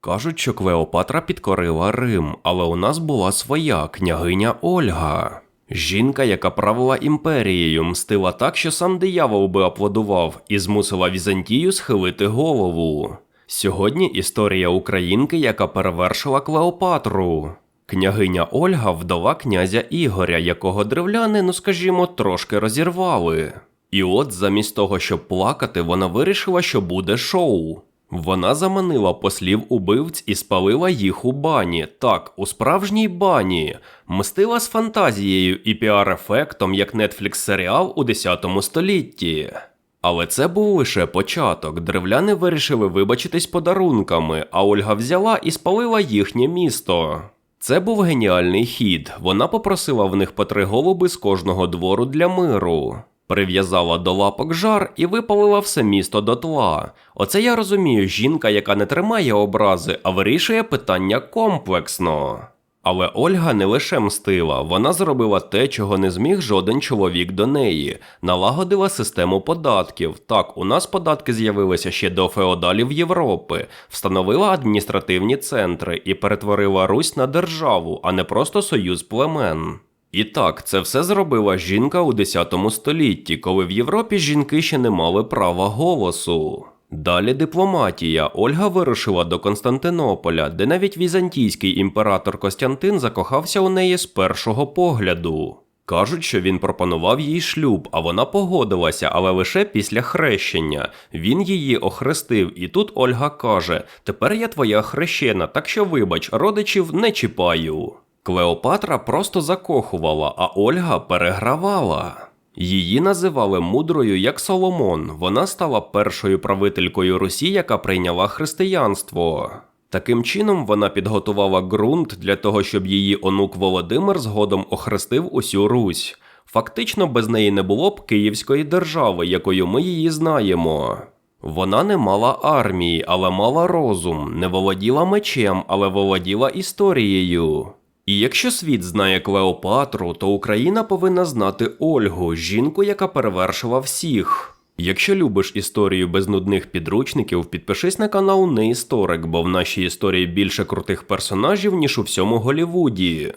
Кажуть, що Клеопатра підкорила Рим, але у нас була своя княгиня Ольга. Жінка, яка правила імперією, мстила так, що сам диявол би аплодував і змусила Візантію схилити голову. Сьогодні історія українки, яка перевершила Клеопатру. Княгиня Ольга вдова князя Ігоря, якого древляни, ну скажімо, трошки розірвали. І от замість того, щоб плакати, вона вирішила, що буде шоу. Вона заманила послів убивць і спалила їх у бані. Так, у справжній бані. Мстила з фантазією і піар-ефектом, як Netflix серіал у 10 столітті. Але це був лише початок. Древляни вирішили вибачитись подарунками, а Ольга взяла і спалила їхнє місто. Це був геніальний хід. Вона попросила в них по три голуби з кожного двору для миру. Прив'язала до лапок жар і випалила все місто дотла. Оце я розумію, жінка, яка не тримає образи, а вирішує питання комплексно. Але Ольга не лише мстила, вона зробила те, чого не зміг жоден чоловік до неї, налагодила систему податків. Так, у нас податки з'явилися ще до феодалів Європи, встановила адміністративні центри і перетворила Русь на державу, а не просто союз племен. І так, це все зробила жінка у 10 столітті, коли в Європі жінки ще не мали права голосу. Далі дипломатія. Ольга вирушила до Константинополя, де навіть візантійський імператор Костянтин закохався у неї з першого погляду. Кажуть, що він пропонував їй шлюб, а вона погодилася, але лише після хрещення. Він її охрестив, і тут Ольга каже: Тепер я твоя хрещена, так що вибач, родичів не чіпаю. Клеопатра просто закохувала, а Ольга перегравала. Її називали мудрою як Соломон. Вона стала першою правителькою Русі, яка прийняла християнство. Таким чином, вона підготувала ґрунт для того, щоб її онук Володимир згодом охрестив усю Русь. Фактично, без неї не було б Київської держави, якою ми її знаємо. Вона не мала армії, але мала розум, не володіла мечем, але володіла історією. І якщо світ знає Клеопатру, то Україна повинна знати Ольгу, жінку, яка перевершила всіх. Якщо любиш історію без нудних підручників, підпишись на канал Неісторик, бо в нашій історії більше крутих персонажів, ніж у всьому Голівуді.